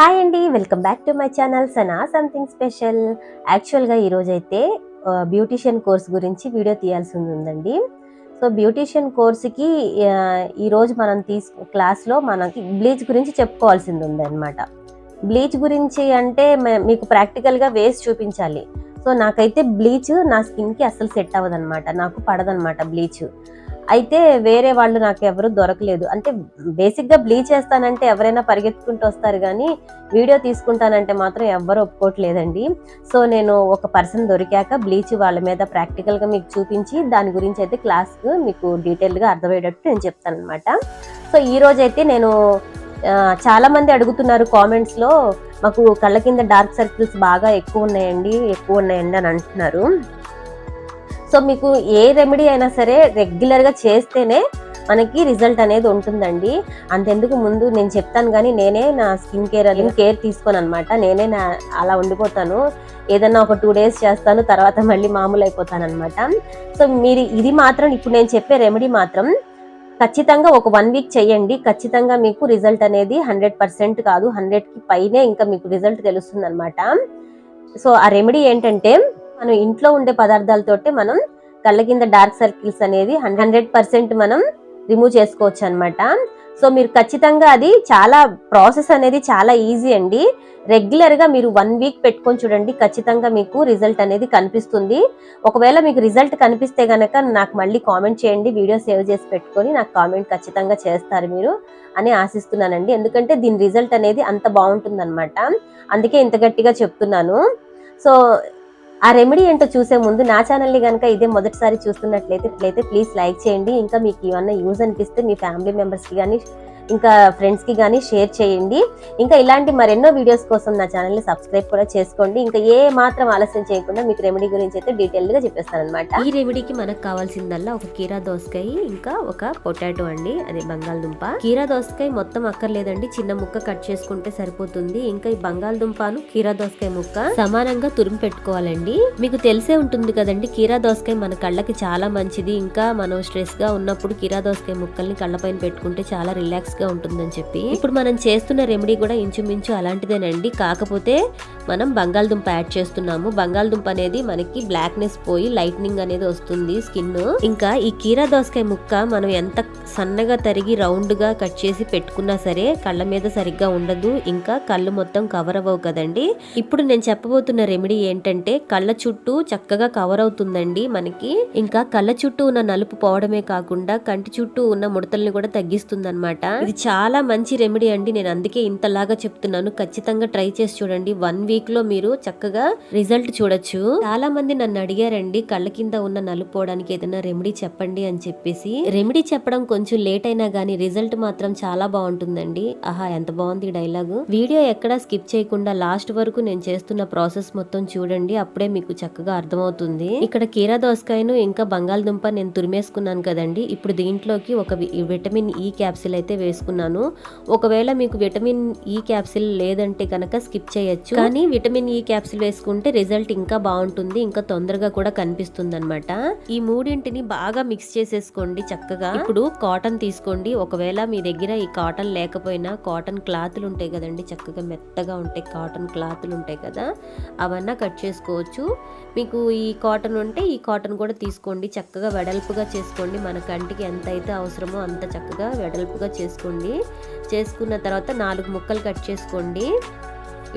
Hi అండి welcome back to my channel Sana something special. యాక్చువల్గా ఈరోజు అయితే బ్యూటిషియన్ కోర్స్ గురించి వీడియో తీయాల్సి ఉందండి. సో బ్యూటీషియన్ కోర్సుకి ఈరోజు మనం తీసు క్లాస్లో మనకి బ్లీచ్ గురించి చెప్పుకోవాల్సింది ఉంది అనమాట బ్లీచ్ గురించి అంటే మే- మీకు ప్రాక్టికల్గా వేస్ చూపించాలి. సో నాకైతే బ్లీచ్ నా స్కిన్కి అస్సలు సెట్ అవ్వదన్నమాట. నాకు పడదనమాట బ్లీచ్. అయితే వేరే వాళ్ళు నాకు ఎవరు దొరకలేదు. అంటే బేసిక్గా బ్లీచ్ చేస్తానంటే ఎవరైనా పరిగెత్తుకుంటూ వస్తారు కానీ వీడియో తీసుకుంటానంటే మాత్రం ఎవ్వరు ఒప్పుకోవట్లేదండి. సో నేను ఒక పర్సన్ దొరికాక బ్లీచ్ వాళ్ళ మీద ప్రాక్టికల్గా మీకు చూపించి దాని గురించి అయితే క్లాస్ మీకు డీటెయిల్గా అర్థమయ్యేటట్టు నేను చెప్తాను అనమాట సో ఈ నేను చాలామంది అడుగుతున్నారు కామెంట్స్లో మాకు కళ్ళ కింద డార్క్ సర్కిల్స్ బాగా ఎక్కువ ఉన్నాయండి ఎక్కువ ఉన్నాయండి అని అంటున్నారు. సో మీకు ఏ రెమెడీ అయినా సరే రెగ్యులర్గా చేస్తేనే మనకి రిజల్ట్ అనేది ఉంటుందండి. అంతెందుకు ముందు నేను చెప్తాను కానీ నేనే నా స్కిన్ కేర్ అనేది కేర్ తీసుకోను అనమాట నేనే నా అలా ఉండిపోతాను. ఏదన్నా ఒక టూ డేస్ చేస్తాను తర్వాత మళ్ళీ మామూలు అయిపోతాను అనమాట సో మీరు ఇది మాత్రం ఇప్పుడు నేను చెప్పే రెమెడీ మాత్రం ఖచ్చితంగా ఒక వన్ వీక్ చేయండి. ఖచ్చితంగా మీకు రిజల్ట్ అనేది హండ్రెడ్ పర్సెంట్ కాదు. హండ్రెడ్కి పైనే ఇంకా మీకు రిజల్ట్ తెలుస్తుంది అనమాట సో ఆ రెమెడీ ఏంటంటే మనం ఇంట్లో ఉండే పదార్థాలతోటే మనం కళ్ళ కింద డార్క్ సర్కిల్స్ అనేది హండ్రెడ్ పర్సెంట్ మనం రిమూవ్ చేసుకోవచ్చు అనమాట సో మీరు ఖచ్చితంగా అది చాలా ప్రాసెస్ అనేది చాలా ఈజీ అండి. రెగ్యులర్గా మీరు వన్ వీక్ పెట్టుకొని చూడండి ఖచ్చితంగా మీకు రిజల్ట్ అనేది కనిపిస్తుంది. ఒకవేళ మీకు రిజల్ట్ కనిపిస్తే కనుక నాకు మళ్ళీ కామెంట్ చేయండి వీడియో సేవ్ చేసి పెట్టుకొని నాకు కామెంట్ ఖచ్చితంగా చేస్తారు మీరు అని ఆశిస్తున్నానండి. ఎందుకంటే దీని రిజల్ట్ అనేది అంత బాగుంటుంది అందుకే ఇంత గట్టిగా చెప్తున్నాను. సో ఆ రెమెడీ ఏంటో చూసే ముందు నా ఛానల్ని కనుక ఇదే మొదటిసారి చూస్తున్నట్లయితే ప్లీజ్ లైక్ చేయండి. ఇంకా మీకు ఏమన్నా యూజ్ అనిపిస్తే మీ ఫ్యామిలీ మెంబర్స్కి కానీ ఇంకా ఫ్రెండ్స్కి కానీ షేర్ చేయండి. ఇంకా ఇలాంటి మరెన్నో వీడియోస్ కోసం నా ఛానల్ని సబ్స్క్రైబ్ కూడా చేసుకోండి. ఇంకా ఏ మాత్రం ఆలస్యం చేయకుండా మీకు రెమెడీ గురించి అయితే డీటెయిల్గా చెప్పేస్తాను అనమాట ఈ రెమెడీకి మనకు కావాల్సిందల్లా ఒక కీరా దోసకాయ ఇంకా ఒక పొటాటో అండి అదే బంగాళదుంప. కీరా దోసకాయ మొత్తం అక్కర్లేదండి. చిన్న ముక్క కట్ చేసుకుంటే సరిపోతుంది. ఇంకా ఈ బంగాళదుంపను కీరా దోసకాయ ముక్క సమానంగా తురిమి పెట్టుకోవాలండి. మీకు తెలిసే ఉంటుంది కదండి కీరా దోసకాయ మన కళ్ళకి చాలా మంచిది. ఇంకా మనం స్ట్రెస్గా ఉన్నప్పుడు కీరా దోసకాయ ముక్కల్ని కళ్ళపైన పెట్టుకుంటే చాలా రిలాక్స్ గా ఉంటుందని చెప్పి. ఇప్పుడు మనం చేస్తున్న రెమెడీ కూడా ఇంచుమించు అలాంటిదేనండి. కాకపోతే మనం బంగాళదుంప యాడ్ చేస్తున్నాము. బంగాళదుంప అనేది మనకి బ్లాక్నెస్ పోయి లైట్నింగ్ అనేది వస్తుంది స్కిన్. ఇంకా ఈ కీరా దోసకాయ ముక్క మనం ఎంత సన్నగా తరిగి రౌండ్గా కట్ చేసి పెట్టుకున్నా సరే కళ్ళ మీద సరిగ్గా ఉండదు. ఇంకా కళ్ళు మొత్తం కవర్ అవ్వవు కదండి. ఇప్పుడు నేను చెప్పబోతున్న రెమెడీ ఏంటంటే కళ్ళ చుట్టూ చక్కగా కవర్ అవుతుందండి మనకి. ఇంకా కళ్ళ చుట్టూ ఉన్న నలుపు పోవడమే కాకుండా కంటి చుట్టూ ఉన్న ముడతల్ని కూడా తగ్గిస్తుంది ఇది చాలా మంచి రెమెడీ అండి. నేను అందుకే ఇంతలాగా చెప్తున్నాను. ఖచ్చితంగా ట్రై చేసి చూడండి. వన్ వీక్ లో మీరు చక్కగా రిజల్ట్ చూడొచ్చు. చాలా మంది నన్ను అడిగారండి కళ్ళ కింద ఉన్న నలుపు పోవడానికి ఏదైనా రెమెడీ చెప్పండి అని చెప్పేసి. రెమెడీ చెప్పడం కొంచెం లేట్ అయినా గానీ రిజల్ట్ మాత్రం చాలా బాగుంటుందండి. ఆహా ఎంత బాగుంది ఈ డైలాగు. వీడియో ఎక్కడా స్కిప్ చేయకుండా లాస్ట్ వరకు నేను చేస్తున్న ప్రాసెస్ మొత్తం చూడండి అప్పుడే మీకు చక్కగా అర్థమవుతుంది. ఇక్కడ కీరా దోసకాయను ఇంకా బంగాళదుంప నేను తురిమేసుకున్నాను కదండి. ఇప్పుడు దీంట్లోకి ఒక వి- విటమిన్ ఈ క్యాప్సిల్ అయితే వేసుకున్నాను. ఒకవేళ మీకు విటమిన్ ఈ క్యాప్సిల్ లేదంటే కనుక స్కిప్ చేయొచ్చు. కానీ విటమిన్ ఈ క్యాప్సిల్ వేసుకుంటే రిజల్ట్ ఇంకా బాగుంటుంది ఇంకా తొందరగా కూడా కనిపిస్తుంది అనమాట ఈ మూడింటిని బాగా మిక్స్ చేసేసుకోండి చక్కగా. ఇప్పుడు కాటన్ తీసుకోండి. ఒకవేళ మీ దగ్గర ఈ కాటన్ లేకపోయినా కాటన్ క్లాతులు ఉంటాయి కదండి చక్కగా మెత్తగా ఉంటాయి కాటన్ క్లాతులు ఉంటాయి కదా అవన్నా కట్ చేసుకోవచ్చు. మీకు ఈ కాటన్ ఉంటే ఈ కాటన్ కూడా తీసుకోండి. చక్కగా వెడల్పుగా చేసుకోండి. మన కంటికి ఎంత అయితే అవసరమో అంత చక్కగా వెడల్పుగా చేసుకోండి. చేసుకున్న తర్వాత నాలుగు ముక్కలు కట్ చేసుకోండి.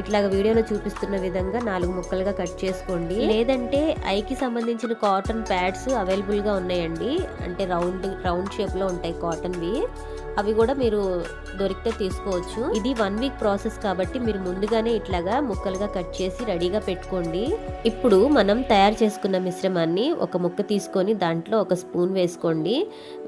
ఇట్లాగ వీడియోలో చూపిస్తున్న విధంగా నాలుగు ముక్కలుగా కట్ చేసుకోండి. లేదంటే ఐకి సంబంధించిన కాటన్ ప్యాడ్స్ అవైలబుల్గా ఉన్నాయండి. అంటే రౌండ్ రౌండ్ షేప్లో ఉంటాయి కాటన్వి. అవి కూడా మీరు దొరికితే తీసుకోవచ్చు. ఇది వన్ వీక్ ప్రాసెస్ కాబట్టి మీరు ముందుగానే ఇట్లాగా ముక్కలుగా కట్ చేసి రెడీగా పెట్టుకోండి. ఇప్పుడు మనం తయారు చేసుకున్న మిశ్రమాన్ని ఒక ముక్క తీసుకొని దాంట్లో ఒక స్పూన్ వేసుకోండి.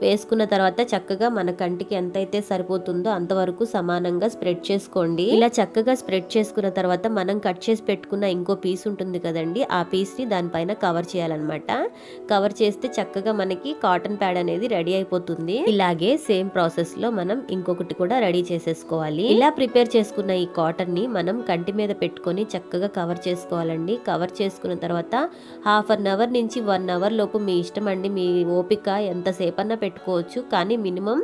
వేసుకున్న తర్వాత చక్కగా మన కంటికి ఎంతైతే సరిపోతుందో అంతవరకు సమానంగా స్ప్రెడ్ చేసుకోండి. ఇలా చక్కగా స్ప్రెడ్ చేసుకున్న తర్వాత మనం కట్ చేసి పెట్టుకున్న ఇంకో పీస్ ఉంటుంది కదండి ఆ పీస్ని దానిపైన కవర్ చేయాలన్నమాట. కవర్ చేస్తే చక్కగా మనకి కాటన్ ప్యాడ్ అనేది రెడీ అయిపోతుంది. ఇలాగే సేమ్ ప్రాసెస్ లో మనం ఇంకొకటి కూడా రెడీ చేసేసుకోవాలి. ఇలా ప్రిపేర్ చేసుకున్న ఈ కాటన్ని మనం కంటి మీద పెట్టుకొని చక్కగా కవర్ చేసుకోవాలండి. కవర్ చేసుకున్న తర్వాత హాఫ్ అన్ అవర్ నుంచి వన్ అవర్ లోపు మీ ఇష్టం అండి మీ ఓపిక ఎంతసేపు అన్నా పెట్టుకోవచ్చు. కానీ మినిమం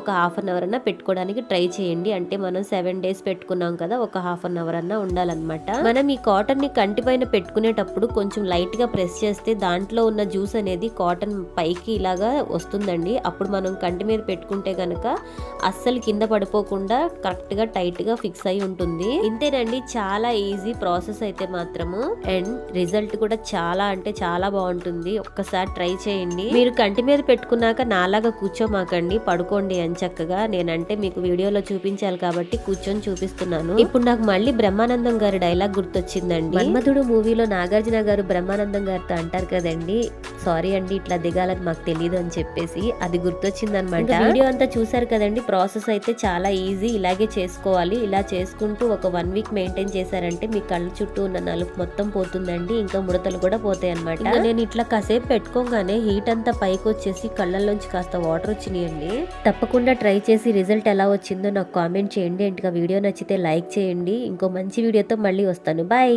ఒక హాఫ్ అన్ అవర్ అన్నా పెట్టుకోవడానికి ట్రై చేయండి. అంటే మనం సెవెన్ డేస్ పెట్టుకున్నాం కదా ఒక హాఫ్ అన్ అవర్ అన్నా ఉండాలన్నమాట. మనం ఈ కాటన్ని కంటి పైన పెట్టుకునేటప్పుడు కొంచెం లైట్గా ప్రెస్ చేస్తే దాంట్లో ఉన్న జ్యూస్ అనేది కాటన్ పైకి ఇలాగా వస్తుందండి. అప్పుడు మనం కంటి మీద పెట్టుకుంటే కనుక కూడా అస్సలు కింద పడిపోకుండా కరెక్ట్గా టైట్గా ఫిక్స్ అయి ఉంటుంది. ఇంతేనండి చాలా ఈజీ ప్రాసెస్ అయితే మాత్రము. అండ్ రిజల్ట్ కూడా చాలా అంటే చాలా బాగుంటుంది. ఒక్కసారి ట్రై చేయండి. మీరు కంటి మీద పెట్టుకున్నాక నాలాగా కూర్చోమాకండి. పడుకోండి అని చక్కగా. నేనంటే మీకు వీడియోలో చూపించాలి కాబట్టి కూర్చొని చూపిస్తున్నాను. ఇప్పుడు నాకు మళ్ళీ బ్రహ్మానందం గారి డైలాగ్ గుర్తొచ్చిందండి. మన్మధుడు మూవీలో నాగార్జున గారు బ్రహ్మానందం గారితో అంటారు కదండి. సారీ అండి ఇట్లా దిగాలని మాకు తెలియదు అని చెప్పేసి అది గుర్తొచ్చిందనమాట. వీడియో అంతా చూసారు కదండి. ప్రాసెస్ అయితే చాలా ఈజీ. ఇలాగే చేసుకోవాలి. ఇలా చేసుకుంటూ ఒక వన్ వీక్ మెయింటైన్ చేశారంటే మీ కళ్ళ చుట్టూ ఉన్న నలుపు మొత్తం పోతుందండి. ఇంకా ముడతలు కూడా పోతాయి అనమాట నేను ఇట్లా కాసేపు పెట్టుకోగానే హీట్ అంతా పైకి వచ్చేసి కళ్ళల్లోంచి కాస్త వాటర్ వచ్చినాయండి. తప్పకుండా ట్రై చేసి రిజల్ట్ ఎలా వచ్చిందో నాకు కామెంట్ చేయండి. ఇంకా వీడియో నచ్చితే లైక్ చేయండి. ఇంకో మంచి వీడియోతో మళ్ళీ వస్తాను. బాయ్.